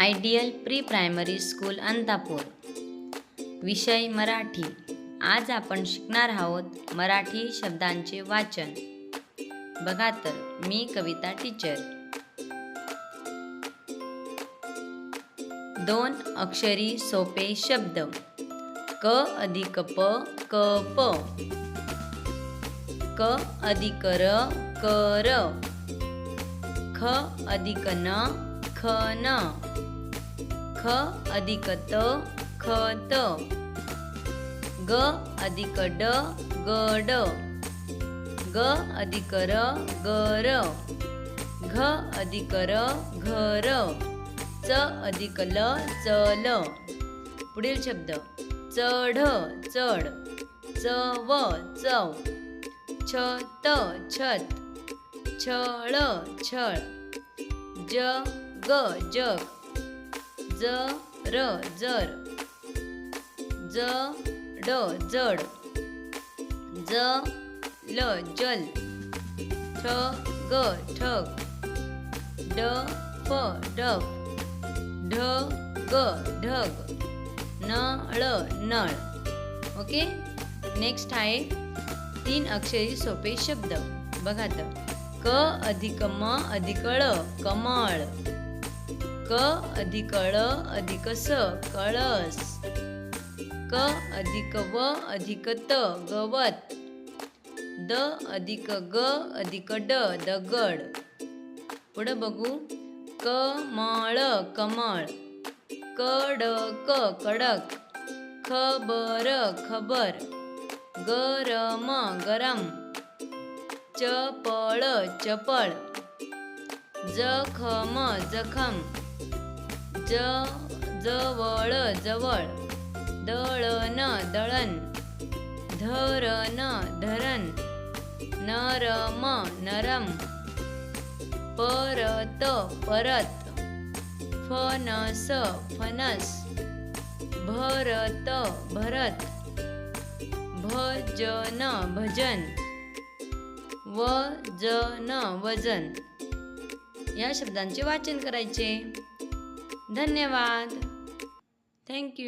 Ideal pre primary school Antapur. विषय मराठी. आज आपण शिकणार आहोत मराठी शब्दांचे वाचन. बघा तर मी कविता टीचर दोन अक्षरी सोपे शब्द. क अधिक प क प. क अधिक र कर ख अधिक न ख न. ख अधिक त ख त. ग अधिक ड ग ड ग अधिक र ग र घ अधिक र घ र च अधिक ल च ल पुढील शब्द. चढ चढ. चव चव. छत छत. छळ छळ. जग जग. ज र जर. ज ड जड. ज ल जल. ठ ग ठग. ठग डफ डफ ढग. न नळ नळ. ओके? नेक्स्ट आहे तीन अक्षरी सोपे शब्द. बघा तर क अधिक म अधिक ळ कमळ. क अधिक ळ अधिक स कळस. क अधिक व अधिक त गवत. द अधिक ग अधिक ड दगड. पुढं बघू. कमळ कमळ. कडक कडक. खबर खबर. गरम गरम. चपळ चपळ. जखम जखम. ज जवळ जवळ. दळण दळण. धरण धरण. नरम नरम. परत परत. फणस फणस. भरत भरत. भजन भजन. वजन वजन. या शब्दांचे वाचन करायचे. धन्यवाद. थँक्यू